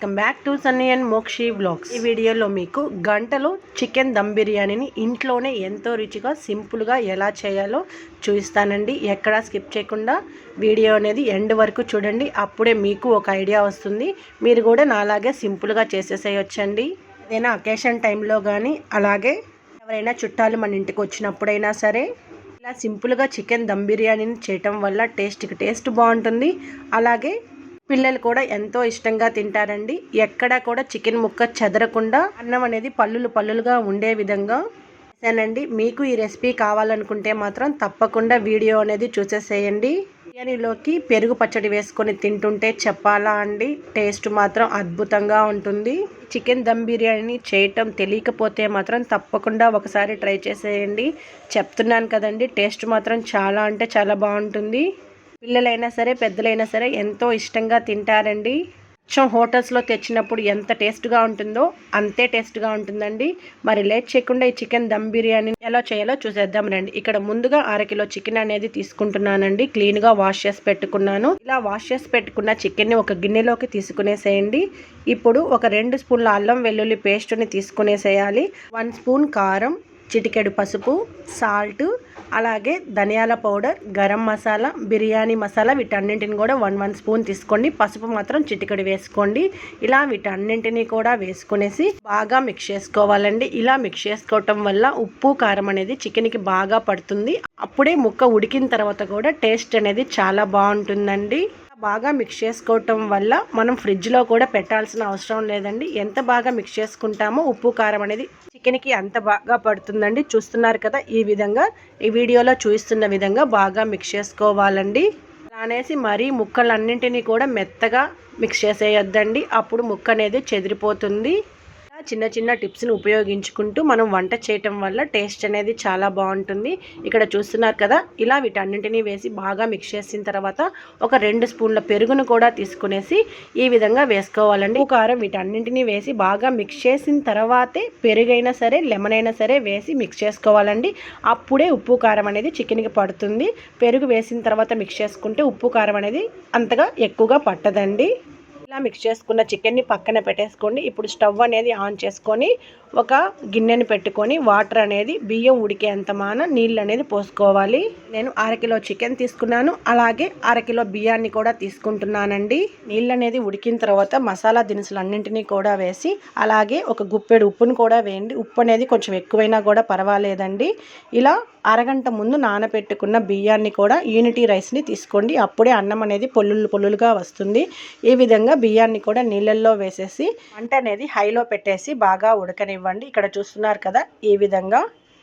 Welcome back to Sunny and Mokshi blogs. ఈ వీడియోలో మీకు గంటలో చికెన్ దమ్ బిర్యానీని ఇంట్లోనే ఎంతో రుచిగా సింపుల్గా ఎలా చేయాలో చూపిస్తానండి. ఎక్కడా స్కిప్ చేయకుండా వీడియో అనేది ఎండ్ వరకు చూడండి. అప్పుడే మీకు ఒక ఐడియా వస్తుంది. మీరు కూడా నాలాగే సింపుల్గా చేసేసేయొచ్చండి. ఏదైనా అకేషన్ టైంలో కానీ అలాగే ఎవరైనా చుట్టాలు మన ఇంటికి వచ్చినప్పుడైనా సరే ఇలా సింపుల్గా చికెన్ దమ్ బిర్యానీని చేయటం వల్ల టేస్ట్కి టేస్ట్ బాగుంటుంది. అలాగే పిల్లలు కూడా ఎంతో ఇష్టంగా తింటారండి. ఎక్కడా కూడా చికెన్ ముక్క చెదరకుండా అన్నం అనేది పల్లులు పల్లులుగా ఉండే విధంగా చేశానండి. మీకు ఈ రెసిపీ కావాలనుకుంటే మాత్రం తప్పకుండా వీడియో అనేది చూసేసేయండి. బిర్యానీలోకి పెరుగు పచ్చడి వేసుకొని తింటుంటే చెప్పాలా అండి? టేస్ట్ మాత్రం అద్భుతంగా ఉంటుంది. చికెన్ దమ్ బిర్యానీ చేయటం తెలియకపోతే మాత్రం తప్పకుండా ఒకసారి ట్రై చేసేయండి. చెప్తున్నాను కదండి టేస్ట్ మాత్రం చాలా అంటే చాలా బాగుంటుంది. పిల్లలైనా సరే పెద్దలైనా సరే ఎంతో ఇష్టంగా తింటారండి. కొంచెం హోటల్స్లో తెచ్చినప్పుడు ఎంత టేస్ట్గా ఉంటుందో అంతే టేస్ట్గా ఉంటుందండి. మరి లేట్ చేయకుండా ఈ చికెన్ దమ్ బిర్యానీ ఎలా చేయాలో చూసేద్దాం రండి. ఇక్కడ ముందుగా అరకిలో చికెన్ అనేది తీసుకుంటున్నానండి. క్లీన్గా వాష్ చేసి పెట్టుకున్నాను. ఇలా వాష్ చేసి పెట్టుకున్న చికెన్ని ఒక గిన్నెలోకి తీసుకునేసేయండి. ఇప్పుడు ఒక రెండు స్పూన్ల అల్లం వెల్లుల్లి పేస్ట్ని తీసుకునేసేయాలి. వన్ స్పూన్ కారం చిటికెడు పసుపు సాల్ట్ అలాగే ధనియాల పౌడర్ గరం మసాలా బిర్యానీ మసాలా వీటన్నింటిని కూడా వన్ వన్ స్పూన్ తీసుకోండి. పసుపు మాత్రం చిటికెడు వేసుకోండి. ఇలా వీటన్నింటినీ కూడా వేసుకునేసి బాగా మిక్స్ చేసుకోవాలండి. ఇలా మిక్స్ చేసుకోవటం వల్ల ఉప్పు కారం అనేది చికెన్కి బాగా పడుతుంది. అప్పుడే ముక్క ఉడికిన తర్వాత కూడా టేస్ట్ అనేది చాలా బాగుంటుందండి. బాగా మిక్స్ చేసుకోవటం వల్ల మనం ఫ్రిడ్జ్లో కూడా పెట్టాల్సిన అవసరం లేదండి. ఎంత బాగా మిక్స్ చేసుకుంటామో ఉప్పు కారం అనేది చికెన్కి అంత బాగా పడుతుందండి. చూస్తున్నారు కదా ఈ విధంగా ఈ వీడియోలో చూపిస్తున్న విధంగా బాగా మిక్స్ చేసుకోవాలండి. అనేసి మరీ ముక్కలన్నింటినీ కూడా మెత్తగా మిక్స్ చేసేయొద్దండి. అప్పుడు ముక్క అనేది చెదిరిపోతుంది. చిన్న చిన్న టిప్స్ని ఉపయోగించుకుంటూ మనం వంట చేయటం వల్ల టేస్ట్ అనేది చాలా బాగుంటుంది. ఇక్కడ చూస్తున్నారు కదా ఇలా వీటన్నింటినీ వేసి బాగా మిక్స్ చేసిన తర్వాత ఒక రెండు స్పూన్ల పెరుగును కూడా తీసుకునేసి ఈ విధంగా వేసుకోవాలండి. కారం వీటన్నింటినీ వేసి బాగా మిక్స్ చేసిన తర్వాతే పెరుగైనా సరే లెమన్ అయినా సరే వేసి మిక్స్ చేసుకోవాలండి. అప్పుడే ఉప్పు కారం అనేది చికెన్కి పడుతుంది. పెరుగు వేసిన తర్వాత మిక్స్ చేసుకుంటే ఉప్పు కారం అనేది అంతగా ఎక్కువగా పట్టదండి. ఇలా మిక్స్ చేసుకున్న చికెన్ని పక్కన పెట్టేసుకోండి. ఇప్పుడు స్టవ్ అనేది ఆన్ చేసుకొని ఒక గిన్నెని పెట్టుకొని వాటర్ అనేది బియ్యం ఉడికేంత మాన నీళ్ళు అనేది పోసుకోవాలి. నేను అరకిలో చికెన్ తీసుకున్నాను. అలాగే అరకిలో బియ్యాన్ని కూడా తీసుకుంటున్నానండి. నీళ్ళు అనేది ఉడికిన తర్వాత మసాలా దినుసులు అన్నింటినీ కూడా వేసి అలాగే ఒక గుప్పెడు ఉప్పును కూడా వేయండి. ఉప్పు అనేది కొంచెం ఎక్కువైనా కూడా పర్వాలేదండి. ఇలా అరగంట ముందు నానబెట్టుకున్న బియ్యాన్ని కూడా యూనిటీ రైస్ని తీసుకోండి. అప్పుడే అన్నం అనేది పొల్లులు పొల్లులుగా వస్తుంది. ఈ విధంగా బియ్యాన్ని కూడా నీళ్ళల్లో వేసేసి వంట అనేది హైలో పెట్టేసి బాగా ఉడకనివ్వండి. ఇక్కడ చూస్తున్నారు కదా ఈ విధంగా.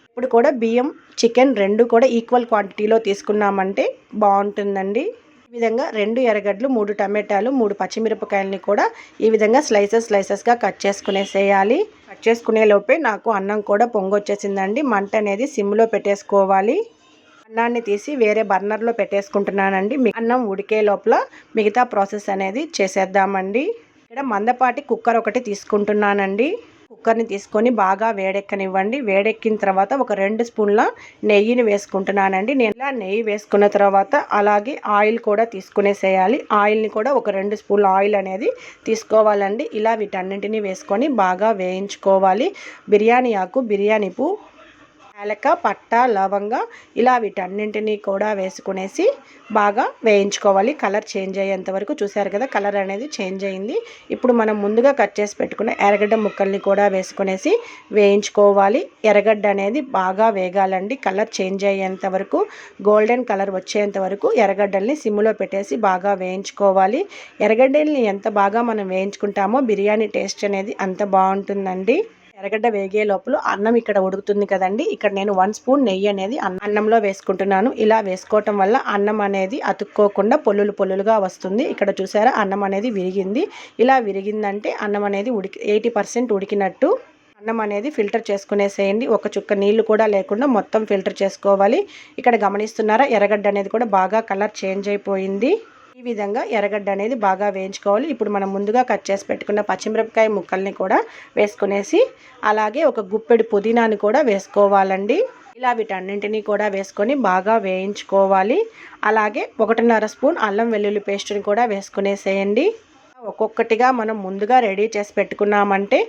ఇప్పుడు కూడా బియ్యం చికెన్ రెండు కూడా ఈక్వల్ క్వాంటిటీలో తీసుకున్నామంటే బాగుంటుందండి. ఈ విధంగా రెండు ఎర్రగడ్డలు మూడు టమాటాలు మూడు పచ్చిమిరపకాయలని కూడా ఈ విధంగా స్లైసెస్ స్లైసెస్గా కట్ చేసుకునేసేయాలి. కట్ చేసుకునే లోపే నాకు అన్నం కూడా పొంగొచ్చేసిందండి. మంట అనేది సిమ్లో పెట్టేసుకోవాలి. అన్నాన్ని తీసి వేరే బర్నర్లో పెట్టేసుకుంటున్నానండి. అన్నం ఉడికే లోపల మిగతా ప్రాసెస్ అనేది చేసేద్దామండి. ఇక్కడ మందపాటి కుక్కర్ ఒకటి తీసుకుంటున్నానండి. కుక్కర్ని తీసుకొని బాగా వేడెక్కనివ్వండి. వేడెక్కిన తర్వాత ఒక రెండు స్పూన్ల నెయ్యిని వేసుకుంటున్నానండి. నేను ఇలా నెయ్యి వేసుకున్న తర్వాత అలాగే ఆయిల్ కూడా తీసుకునేసేయాలి. ఆయిల్ని కూడా ఒక రెండు స్పూన్ల ఆయిల్ అనేది తీసుకోవాలండి. ఇలా వీటన్నింటినీ వేసుకొని బాగా వేయించుకోవాలి. బిర్యానీ ఆకు బిర్యానీ పువ్వు యాలక పట్ట లవంగ ఇలా వీటన్నింటినీ కూడా వేసుకునేసి బాగా వేయించుకోవాలి. కలర్ చేంజ్ అయ్యేంత వరకు చూసారు కదా కలర్ అనేది చేంజ్ అయింది. ఇప్పుడు మనం ముందుగా కట్ చేసి పెట్టుకున్న ఎర్రగడ్డ ముక్కల్ని కూడా వేసుకునేసి వేయించుకోవాలి. ఎర్రగడ్డ అనేది బాగా వేగాలండి. కలర్ చేంజ్ అయ్యేంత వరకు గోల్డెన్ కలర్ వచ్చేంత వరకు ఎర్రగడ్డల్ని సిమ్లో పెట్టేసి బాగా వేయించుకోవాలి. ఎర్రగడ్డల్ని ఎంత బాగా మనం వేయించుకుంటామో బిర్యానీ టేస్ట్ అనేది అంత బాగుంటుందండి. ఎర్రగడ్డ వేగే లోపల అన్నం ఇక్కడ ఉడుకుతుంది కదండి. ఇక్కడ నేను వన్ స్పూన్ నెయ్యి అనేది అన్నంలో వేసుకుంటున్నాను. ఇలా వేసుకోవటం వల్ల అన్నం అనేది అతుక్కోకుండా పొల్లులు పొల్లులుగా వస్తుంది. ఇక్కడ చూసారా అన్నం అనేది విరిగింది. ఇలా విరిగిందంటే అన్నం అనేది ఉడికి ఎయిటీ పర్సెంట్ ఉడికినట్టు అన్నం అనేది ఫిల్టర్ చేసుకునేసేయండి. ఒక చుక్క నీళ్ళు కూడా లేకుండా మొత్తం ఫిల్టర్ చేసుకోవాలి. ఇక్కడ గమనిస్తున్నారా ఎర్రగడ్డ అనేది కూడా బాగా కలర్ చేంజ్ అయిపోయింది. ఈ విధంగా ఎర్రగడ్డ అనేది బాగా వేయించుకోవాలి. ఇప్పుడు మనం ముందుగా కట్ చేసి పెట్టుకున్న పచ్చిమిరపకాయ ముక్కల్ని కూడా వేసుకునేసి అలాగే ఒక గుప్పెడు పుదీనాని కూడా వేసుకోవాలండి. ఇలా వీటన్నింటినీ కూడా వేసుకొని బాగా వేయించుకోవాలి. అలాగే ఒకటిన్నర స్పూన్ అల్లం వెల్లుల్లి పేస్ట్ని కూడా వేసుకునేసేయండి. ఒక్కొక్కటిగా మనం ముందుగా రెడీ చేసి పెట్టుకున్నామంటే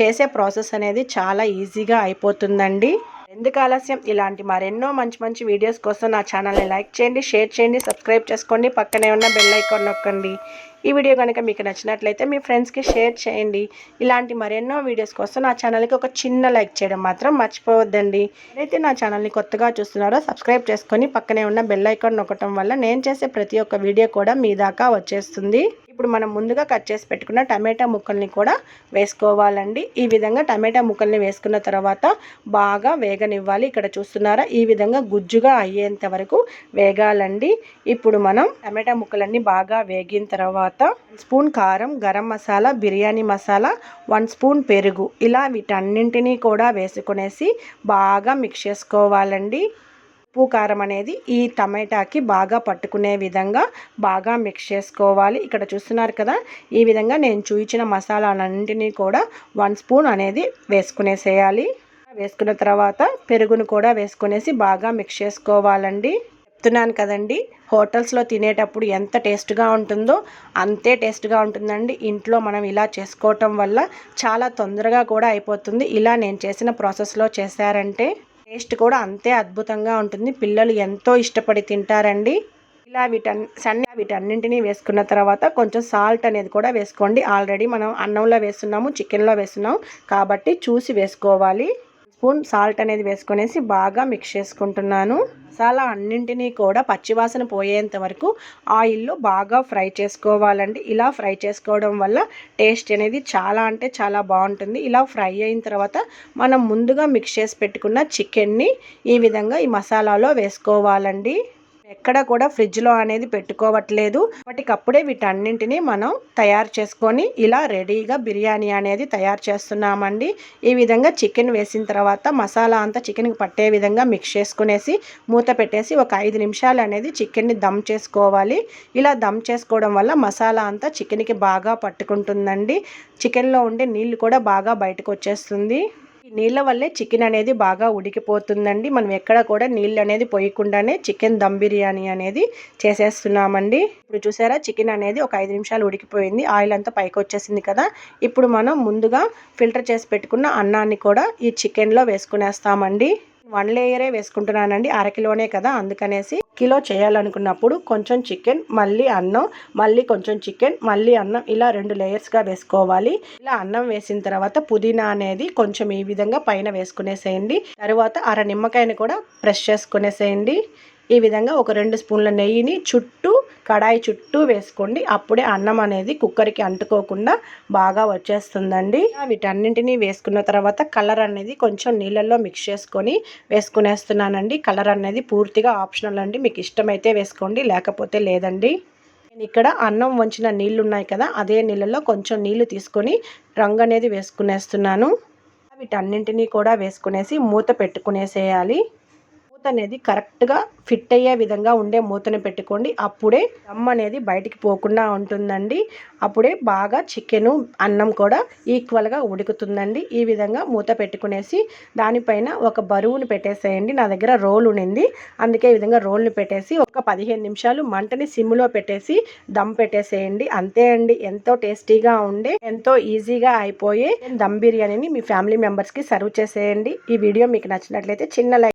చేసే ప్రాసెస్ అనేది చాలా ఈజీగా అయిపోతుందండి. ఎందుకు ఆలస్యం? ఇలాంటి మరెన్నో మంచి మంచి వీడియోస్ కోసం నా ఛానల్ని లైక్ చేయండి షేర్ చేయండి సబ్స్క్రైబ్ చేసుకోండి. పక్కనే ఉన్న బెల్ ఐకాన్ నొక్కండి. ఈ వీడియో కనుక మీకు నచ్చినట్లయితే మీ ఫ్రెండ్స్కి షేర్ చేయండి. ఇలాంటి మరెన్నో వీడియోస్ కోసం నా ఛానల్కి ఒక చిన్న లైక్ చేయడం మాత్రం మర్చిపోవద్దండి. అయితే నా ఛానల్ని కొత్తగా చూస్తున్నారో సబ్స్క్రైబ్ చేసుకొని పక్కనే ఉన్న బెల్ ఐకాన్ నొక్కటం వల్ల నేను చేసే ప్రతి ఒక్క వీడియో కూడా మీ దాకా వచ్చేస్తుంది. ఇప్పుడు మనం ముందుగా కట్ చేసి పెట్టుకున్న టమాటా ముక్కల్ని కూడా వేసుకోవాలండి. ఈ విధంగా టమాటా ముక్కల్ని వేసుకున్న తర్వాత బాగా వేగనివ్వాలి. ఇక్కడ చూస్తున్నారా? ఈ విధంగా గుజ్జుగా అయ్యేంత వరకు వేగాలండి. ఇప్పుడు మనం టమాటా ముక్కలన్నీ బాగా వేగిన తర్వాత తర్వాత స్పూన్ కారం గరం మసాలా బిర్యానీ మసాలా వన్ స్పూన్ పెరుగు. ఇలా వీటన్నింటినీ కూడా వేసుకునేసి బాగా మిక్స్ చేసుకోవాలండి. ఉప్పు కారం అనేది ఈ టమాటాకి బాగా పట్టుకునే విధంగా బాగా మిక్స్ చేసుకోవాలి. ఇక్కడ చూస్తున్నారు కదా ఈ విధంగా నేను చూయించిన మసాలాలన్నింటినీ కూడా వన్ స్పూన్ అనేది వేసుకునేసేయాలి. వేసుకున్న తర్వాత పెరుగును కూడా వేసుకునేసి బాగా మిక్స్ చేసుకోవాలండి. చెప్తున్నాను కదండి హోటల్స్లో తినేటప్పుడు ఎంత టేస్ట్గా ఉంటుందో అంతే టేస్ట్గా ఉంటుందండి. ఇంట్లో మనం ఇలా చేసుకోవటం వల్ల చాలా తొందరగా కూడా అయిపోతుంది. ఇలా నేను చేసిన ప్రాసెస్లో చేశారంటే టేస్ట్ కూడా అంతే అద్భుతంగా ఉంటుంది. పిల్లలు ఎంతో ఇష్టపడి తింటారండి. ఇలా వీటన్ సన్న వీటన్నింటినీ వేసుకున్న తర్వాత కొంచెం సాల్ట్ అనేది కూడా వేసుకోండి. ఆల్రెడీ మనం అన్నంలో వేస్తున్నాము చికెన్లో వేస్తున్నాము కాబట్టి చూసి వేసుకోవాలి. స్పూన్ సాల్ట్ అనేది వేసుకునేసి బాగా మిక్స్ చేసుకుంటున్నాను. మసాలా అన్నింటినీ కూడా పచ్చివాసన పోయేంత వరకు ఆయిల్లో బాగా ఫ్రై చేసుకోవాలండి. ఇలా ఫ్రై చేసుకోవడం వల్ల టేస్ట్ అనేది చాలా అంటే చాలా బాగుంటుంది. ఇలా ఫ్రై అయిన తర్వాత మనం ముందుగా మిక్స్ చేసి పెట్టుకున్న చికెన్ని ఈ విధంగా ఈ మసాలాలో వేసుకోవాలండి. ఎక్కడ కూడా ఫ్రిడ్జ్లో అనేది పెట్టుకోవట్లేదు. వాటికప్పుడే వీటన్నింటినీ మనం తయారు చేసుకొని ఇలా రెడీగా బిర్యానీ అనేది తయారు చేస్తున్నామండి. ఈ విధంగా చికెన్ వేసిన తర్వాత మసాలా అంతా చికెన్కి పట్టే విధంగా మిక్స్ చేసుకునేసి మూత పెట్టేసి ఒక ఐదు నిమిషాలు అనేది చికెన్ని దమ్ చేసుకోవాలి. ఇలా దమ్ చేసుకోవడం వల్ల మసాలా అంతా చికెన్కి బాగా పట్టుకుంటుందండి. చికెన్లో ఉండే నీళ్ళు కూడా బాగా బయటకు వచ్చేస్తుంది. ఈ నీళ్ళ వల్లే చికెన్ అనేది బాగా ఉడికిపోతుందండి. మనం ఎక్కడ కూడా నీళ్ళు అనేది పోయకుండానే చికెన్ దమ్ బిర్యానీ అనేది చేసేస్తున్నామండి. ఇప్పుడు చూసారా చికెన్ అనేది ఒక ఐదు నిమిషాలు ఉడికిపోయింది. ఆయిల్ అంతా పైకి వచ్చేసింది కదా. ఇప్పుడు మనం ముందుగా ఫిల్టర్ చేసి పెట్టుకున్న అన్నాన్ని కూడా ఈ చికెన్లో వేసుకునేస్తామండి. వన్ లేయరే వేసుకుంటున్నానండి అరకిలోనే కదా అందుకనేసి కిలో చేయాలనుకున్నప్పుడు కొంచెం చికెన్ మళ్ళీ అన్నం మళ్ళీ కొంచెం చికెన్ మళ్ళీ అన్నం ఇలా రెండు లేయర్స్గా వేసుకోవాలి. ఇలా అన్నం వేసిన తర్వాత పుదీనా అనేది కొంచెం ఈ విధంగా పైన వేసుకునేసేయండి. తర్వాత అర నిమ్మకాయని కూడా ప్రెస్ చేసుకునేసేయండి. ఈ విధంగా ఒక రెండు స్పూన్ల నెయ్యిని చుట్టూ కడాయి చుట్టూ వేసుకోండి. అప్పుడే అన్నం అనేది కుక్కర్కి అంటుకోకుండా బాగా వచ్చేస్తుందండి. వీటన్నింటినీ వేసుకున్న తర్వాత కలర్ అనేది కొంచెం నీళ్ళల్లో మిక్స్ చేసుకొని వేసుకునేస్తున్నానండి. కలర్ అనేది పూర్తిగా ఆప్షనల్ అండి. మీకు ఇష్టమైతే వేసుకోండి లేకపోతే లేదండి. నేను ఇక్కడ అన్నం వంచిన నీళ్ళు ఉన్నాయి కదా అదే నీళ్ళల్లో కొంచెం నీళ్ళు తీసుకొని రంగు అనేది వేసుకునేస్తున్నాను. వీటన్నింటినీ కూడా వేసుకునేసి మూత పెట్టుకునేసేయాలి. మూత అనేది కరెక్ట్గా ఫిట్ అయ్యే విధంగా ఉండే మూతను పెట్టుకోండి. అప్పుడే దమ్ అనేది బయటికి పోకుండా ఉంటుందండి. అప్పుడే బాగా చికెను అన్నం కూడా ఈక్వల్గా ఉడుకుతుందండి. ఈ విధంగా మూత పెట్టుకునేసి దానిపైన ఒక బరువును పెట్టేసేయండి. నా దగ్గర రోల్ ఉండింది. అందుకే ఈ విధంగా రోల్ని పెట్టేసి ఒక పదిహేను నిమిషాలు మంటని సిమ్లో పెట్టేసి దమ్ పెట్టేసేయండి. అంతే అండి. ఎంతో టేస్టీగా ఉండే ఎంతో ఈజీగా అయిపోయే దమ్ బిర్యానీని మీ ఫ్యామిలీ మెంబర్స్కి సర్వ్ చేసేయండి. ఈ వీడియో మీకు నచ్చినట్లయితే చిన్న లైక్